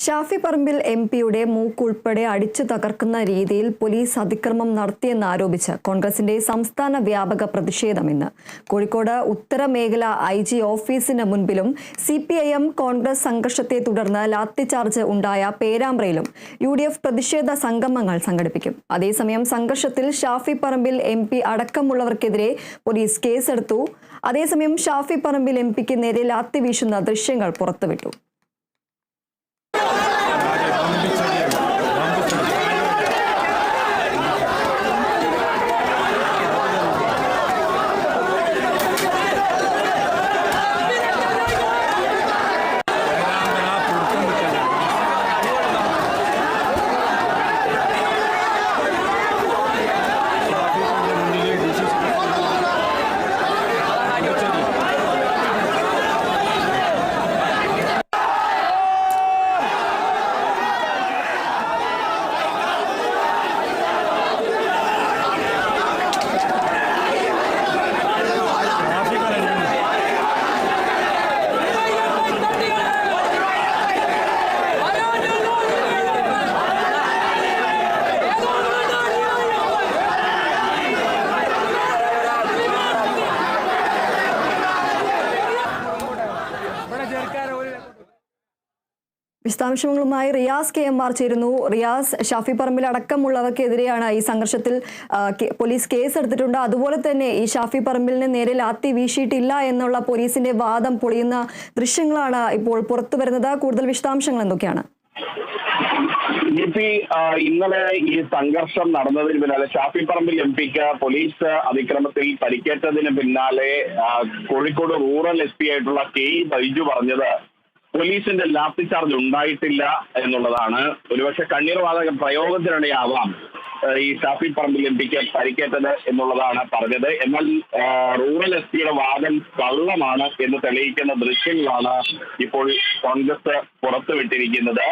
Shafi Parambil M പിയുടെ മൂക്കുൾപ്പെടെ അടിച്ചു തകർക്കുന്ന രീതിയിൽ പോലീസ് അതിക്രമം നടത്തിയെന്നാരോപിച്ച് കോൺഗ്രസിന്റെ സംസ്ഥാന വ്യാപക പ്രതിഷേധം ഇന്ന്. കോഴിക്കോട് ഉത്തര മേഖല ഐ ജി ഓഫീസിന് മുൻപിലും C P I M Congress സംഘർഷത്തെ തുടർന്ന് ലാത്തിചാർജ് ഉണ്ടായ പേരാമ്പ്രയിലും യു ഡി എഫ് പ്രതിഷേധ സംഗമങ്ങൾ സംഘടിപ്പിക്കും. അതേസമയം സംഘർഷത്തിൽ ഷാഫി പറമ്പിൽ എം പി അടക്കമുള്ളവർക്കെതിരെ പോലീസ് കേസെടുത്തു. അതേസമയം ഷാഫി പറമ്പിൽ എം പിക്ക് നേരെ ലാത്തി വീശുന്ന ദൃശ്യങ്ങൾ പുറത്തുവിട്ടു. വിശദാംശങ്ങളുമായി റിയാസ് കെ എം ആർ ചേരുന്നു. റിയാസ് ഷാഫി പറമ്പിൽ അടക്കമുള്ളവർക്കെതിരെയാണ് ഈ സംഘർഷത്തിൽ പോലീസ് കേസ് എടുത്തിട്ടുണ്ട് അതുപോലെ തന്നെ ഈ ഷാഫി പറമ്പിലിന് നേരെ ലാത്തി വീശിയിട്ടില്ല എന്നുള്ള പോലീസിന്റെ വാദം പൊളിയുന്ന ദൃശ്യങ്ങളാണ് ഇപ്പോൾ പുറത്തു വരുന്നത്. കൂടുതൽ വിശദാംശങ്ങൾ എന്തൊക്കെയാണ്? ഇന്നലെ ഈ സംഘർഷം നടന്നതിന് പിന്നാലെ ഷാഫി പറമ്പിൽ എം പിക്ക് പോലീസ് അതിക്രമത്തിൽ പരിക്കേറ്റതിന് പിന്നാലെ കോഴിക്കോട് റൂറൽ എസ് പി ആയിട്ടുള്ള കെ ബൈജു പറഞ്ഞത് പോലീസിന്റെ ലാത്തി ചാർജ് ഉണ്ടായിട്ടില്ല എന്നുള്ളതാണ്. ഒരുപക്ഷെ കണ്ണീർ വാതക പ്രയോഗത്തിനിടെയാവാം ഈ ഷാഫി പറമ്പിൽ എം പിക്ക് പരിക്കേറ്റത് എന്നുള്ളതാണ് പറഞ്ഞത്. എന്നാൽ റൂറൽ എസ് പിയുടെ വാദം കള്ളമാണ് എന്ന് തെളിയിക്കുന്ന ദൃശ്യങ്ങളാണ് ഇപ്പോൾ കോൺഗ്രസ് പുറത്തുവിട്ടിരിക്കുന്നത്.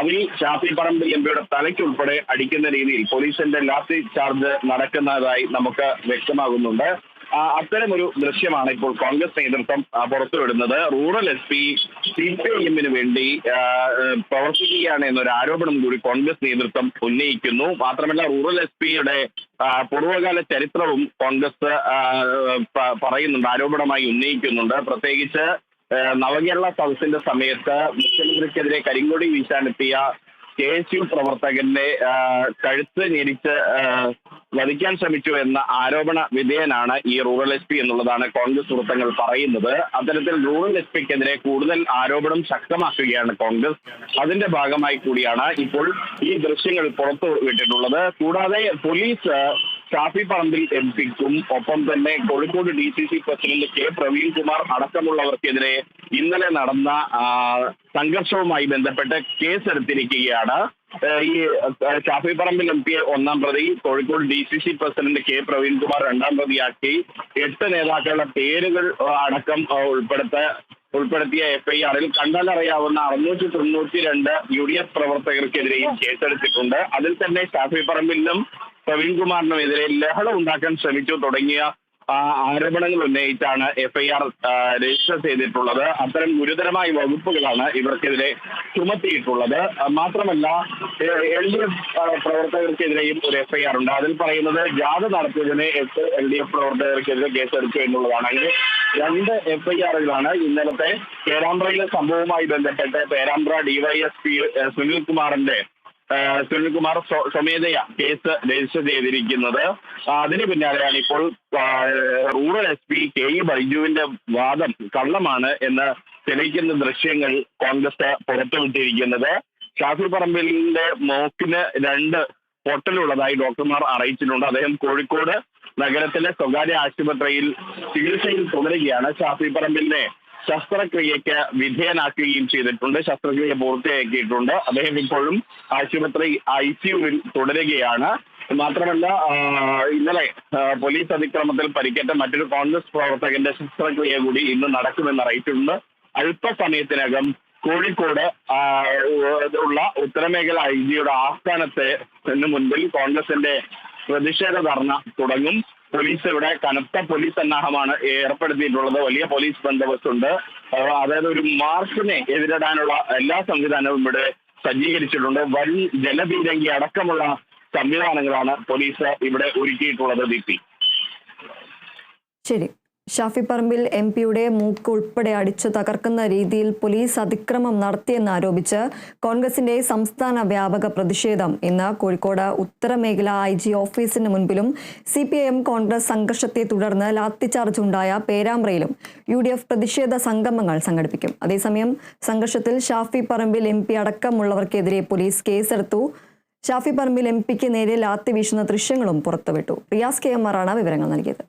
അതിൽ ഷാഫി പറമ്പിൽ എം പിയുടെ തലയ്ക്കുൾപ്പെടെ അടിക്കുന്ന രീതിയിൽ പോലീസിന്റെ ലാത്തി ചാർജ് നടക്കുന്നതായി നമുക്ക് വ്യക്തമാകുന്നുണ്ട്. അത്തരമൊരു ദൃശ്യമാണ് ഇപ്പോൾ കോൺഗ്രസ് നേതൃത്വം പുറത്തുവിടുന്നത്. Rural S P C P I എമ്മിന് വേണ്ടി പ്രവർത്തിക്കുകയാണ് എന്നൊരു ആരോപണം കൂടി കോൺഗ്രസ് നേതൃത്വം ഉന്നയിക്കുന്നു. മാത്രമല്ല റൂറൽ എസ് പിയുടെ പൂർവകാല ചരിത്രവും കോൺഗ്രസ് പറയുന്നുണ്ട് ആരോപണമായി ഉന്നയിക്കുന്നുണ്ട്. പ്രത്യേകിച്ച് നവകേരള സദസ്സിന്റെ സമയത്ത് മുഖ്യമന്ത്രിക്കെതിരെ കരിങ്കൊടി വീശാനെത്തിയ കെ എസ് യു പ്രവർത്തകന്റെ കഴുത്ത് ഞെരിച്ച് വധിക്കാൻ ശ്രമിച്ചു എന്ന ആരോപണ വിധേയനാണ് ഈ റൂറൽ എസ് പി എന്നുള്ളതാണ് കോൺഗ്രസ് വൃത്തങ്ങൾ പറയുന്നത്. അത്തരത്തിൽ റൂറൽ എസ് പിക്കെതിരെ കൂടുതൽ ആരോപണം ശക്തമാക്കുകയാണ് കോൺഗ്രസ്. അതിന്റെ ഭാഗമായി കൂടിയാണ് ഇപ്പോൾ ഈ ദൃശ്യങ്ങൾ പുറത്തു വിട്ടിട്ടുള്ളത്. കൂടാതെ പോലീസ് ഷാഫി പറമ്പിൽ എം പിക്കും ഒപ്പം തന്നെ Kozhikode D C C president K. Praveen Kumar അടക്കമുള്ളവർക്കെതിരെ ഇന്നലെ നടന്ന സംഘർഷവുമായി ബന്ധപ്പെട്ട് കേസെടുത്തിരിക്കുകയാണ്. ഈ ചാഫിപ്പറമ്പിൽ എം പി ഒന്നാം പ്രതി Kozhikode D C C president K Praveenkumar രണ്ടാം പ്രതിയാക്കി. എട്ട് നേതാക്കളുടെ പേരുകൾ അടക്കം ഉൾപ്പെടുത്ത ഉൾപ്പെടുത്തിയ എഫ്ഐആറിൽ കണ്ടാലറിയാവുന്ന അറുന്നൂറ്റി തൊണ്ണൂറ്റി രണ്ട് യു ഡി എഫ് പ്രവർത്തകർക്കെതിരെയും കേസെടുത്തിട്ടുണ്ട്. അതിൽ തന്നെ ഷാഫി പ്രവീൺകുമാറിനും എതിരെ ലഹള ഉണ്ടാക്കാൻ ശ്രമിച്ചു തുടങ്ങിയ ആരോപണങ്ങൾ ഉന്നയിച്ചാണ് എഫ്ഐആർ രജിസ്റ്റർ ചെയ്തിട്ടുള്ളത്. അത്തരം ഗുരുതരമായ വകുപ്പുകളാണ് ഇവർക്കെതിരെ ചുമത്തിയിട്ടുള്ളത്. മാത്രമല്ല എൽ ഡി എഫ് പ്രവർത്തകർക്കെതിരെയും ഒരു എഫ്ഐആർ ഉണ്ട്. അതിൽ പറയുന്നത് ജാഥ നടത്തിയതിന് എട്ട് എൽ ഡി എഫ് പ്രവർത്തകർക്കെതിരെ കേസെടുത്തു എന്നുള്ളതാണ്. അങ്ങനെ രണ്ട് എഫ്ഐആറുകളാണ് ഇന്നലത്തെ പേരാമ്പ്രയിലെ സംഭവവുമായി ബന്ധപ്പെട്ട് പേരാമ്പ്ര ഡിവൈഎസ്പി സുനിൽ കുമാറിന്റെ സുനിൽകുമാർ സ്വ- സ്വമേധയാ കേസ് രജിസ്റ്റർ ചെയ്തിരിക്കുന്നത്. അതിന് പിന്നാലെയാണ് ഇപ്പോൾ rural S P K E ബൈജുവിന്റെ വാദം കള്ളമാണ് എന്ന് തെളിയിക്കുന്ന ദൃശ്യങ്ങൾ കോൺഗ്രസ് പുറത്തുവിട്ടിരിക്കുന്നത്. ഷാഫി പറമ്പിലിന്റെ മോക്കിന് രണ്ട് പൊട്ടലുള്ളതായി ഡോക്ടർമാർ അറിയിച്ചിട്ടുണ്ട്. അദ്ദേഹം കോഴിക്കോട് നഗരത്തിലെ സ്വകാര്യ ആശുപത്രിയിൽ ചികിത്സയിൽ തുടരുകയാണ് ഷാഫി പറമ്പിലിനെ ശസ്ത്രക്രിയയ്ക്ക് വിധേയനാക്കുകയും ചെയ്തിട്ടുണ്ട്. ശസ്ത്രക്രിയ പൂർത്തിയാക്കിയിട്ടുണ്ട്. അദ്ദേഹം ഇപ്പോഴും ആശുപത്രി ഐ സിയുവിൽ തുടരുകയാണ്. മാത്രമല്ല ഇന്നലെ പോലീസ് അതിക്രമത്തിൽ പരിക്കേറ്റ മറ്റൊരു കോൺഗ്രസ് പ്രവർത്തകന്റെ ശസ്ത്രക്രിയ കൂടി ഇന്ന് നടക്കുമെന്ന് അറിയിച്ചിട്ടുണ്ട്. അല്പസമയത്തിനകം കോഴിക്കോട് ഉള്ള ഉത്തരമേഖല ഐ ജിയുടെ ആസ്ഥാനത്തെ മുൻപിൽ കോൺഗ്രസിന്റെ പ്രതിഷേധ ധർണ തുടങ്ങും. പോലീസ് ഇവിടെ കനത്ത പോലീസ് സന്നാഹമാണ് ഏർപ്പെടുത്തിയിട്ടുള്ളത്. വലിയ പോലീസ് ബന്ദോബസ്തുണ്ട്. അതായത് ഒരു മാർച്ചിനെ എതിരിടാനുള്ള എല്ലാ സംവിധാനവും ഇവിടെ സജ്ജീകരിച്ചിട്ടുണ്ട്. വൻ ജലപീരങ്കി അടക്കമുള്ള സംവിധാനങ്ങളാണ് പോലീസ് ഇവിടെ ഒരുക്കിയിട്ടുള്ളത് ദീപ്തി ശരി. ഷാഫി പറമ്പിൽ എം പിയുടെ മൂക്ക് ഉൾപ്പെടെ അടിച്ചു തകർക്കുന്ന രീതിയിൽ പോലീസ് അതിക്രമം നടത്തിയെന്നാരോപിച്ച് കോൺഗ്രസിന്റെ സംസ്ഥാന വ്യാപക പ്രതിഷേധം ഇന്ന് കോഴിക്കോട് ഉത്തരമേഖല ഐ ജി ഓഫീസിന് മുൻപിലും C P I M Congress സംഘർഷത്തെ തുടർന്ന് ലാത്തിച്ചാർജ് ഉണ്ടായ പേരാമ്പ്രയിലും യു ഡി എഫ് പ്രതിഷേധ സംഗമങ്ങൾ സംഘടിപ്പിക്കും. അതേസമയം സംഘർഷത്തിൽ ഷാഫി പറമ്പിൽ എം പി അടക്കമുള്ളവർക്കെതിരെ പോലീസ് കേസെടുത്തു. ഷാഫി പറമ്പിൽ എം പിക്ക് നേരെ ലാത്തി വീശുന്ന ദൃശ്യങ്ങളും പുറത്തുവിട്ടു. റിയാസ് കെ എം ആറാണ് വിവരങ്ങൾ നൽകിയത്.